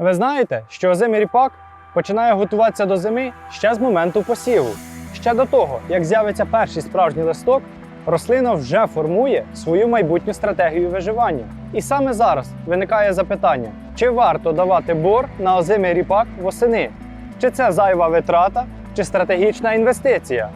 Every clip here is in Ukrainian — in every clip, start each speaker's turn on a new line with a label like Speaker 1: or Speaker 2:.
Speaker 1: Ви знаєте, що озимий ріпак починає готуватися до зими ще з моменту посіву. Ще до того, як з'явиться перший справжній листок, рослина вже формує свою майбутню стратегію виживання. І саме зараз виникає запитання: чи варто давати бор на озимий ріпак восени? Чи це зайва витрата, чи стратегічна інвестиція?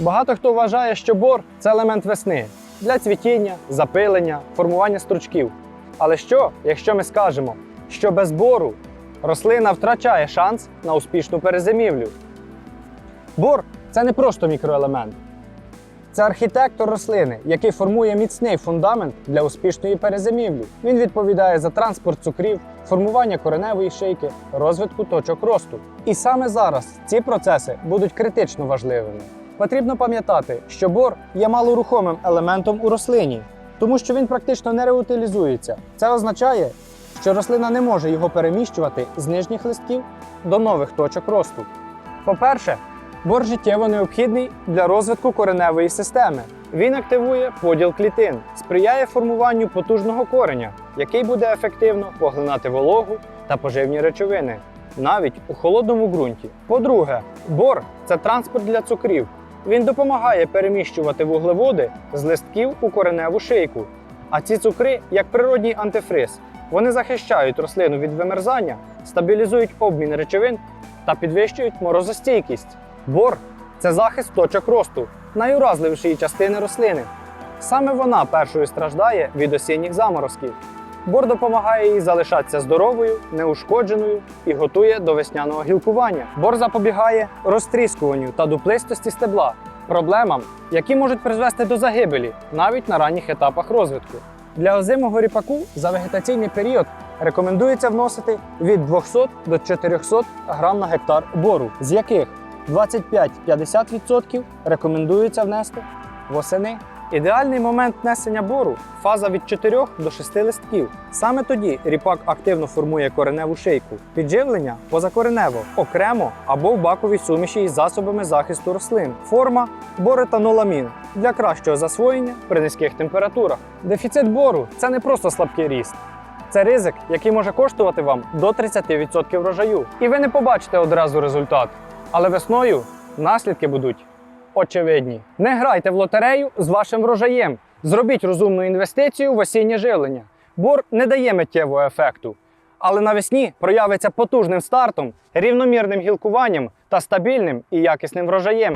Speaker 1: Багато хто вважає, що бор це елемент весни для цвітіння, запилення, формування стручків. Але що, якщо ми скажемо, що без бору рослина втрачає шанс на успішну перезимівлю? Бор це не просто мікроелемент. Це архітектор рослини, який формує міцний фундамент для успішної перезимівлі. Він відповідає за транспорт цукрів, формування кореневої шийки, розвитку точок росту. І саме зараз ці процеси будуть критично важливими. Потрібно пам'ятати, що бор є малорухомим елементом у рослині, тому що він практично не реутилізується. Це означає, що рослина не може його переміщувати з нижніх листків до нових точок росту. По-перше, бор життєво необхідний для розвитку кореневої системи. Він активує поділ клітин, сприяє формуванню потужного кореня, який буде ефективно поглинати вологу та поживні речовини, навіть у холодному ґрунті. По-друге, бор це транспорт для цукрів. Він допомагає переміщувати вуглеводи з листків у кореневу шийку. А ці цукри як природній антифриз. Вони захищають рослину від вимерзання, стабілізують обмін речовин та підвищують морозостійкість. Бор це захист точок росту, найуразливішої частини рослини. Саме вона першою страждає від осінніх заморозків. Бор допомагає їй залишатися здоровою, неушкодженою і готує до весняного гілкування. Бор запобігає розтріскуванню та дуплистості стебла, проблемам, які можуть призвести до загибелі навіть на ранніх етапах розвитку. Для озимого ріпаку за вегетаційний період рекомендується вносити від 200 до 400 грам на гектар бору, з яких 25-50% рекомендується внести восени. Ідеальний момент внесення бору фаза від 4 до 6 листків. Саме тоді ріпак активно формує кореневу шийку. Підживлення позакоренево, окремо або в баковій суміші із засобами захисту рослин. Форма боретаноламін для кращого засвоєння при низьких температурах. Дефіцит бору це не просто слабкий ріст. Це ризик, який може коштувати вам до 30% врожаю. І ви не побачите одразу результат. Але весною наслідки будуть очевидні. Не грайте в лотерею з вашим врожаєм. Зробіть розумну інвестицію в осіннє живлення. Бор не дає миттєвого ефекту, але навесні проявиться потужним стартом, рівномірним гілкуванням та стабільним і якісним врожаєм.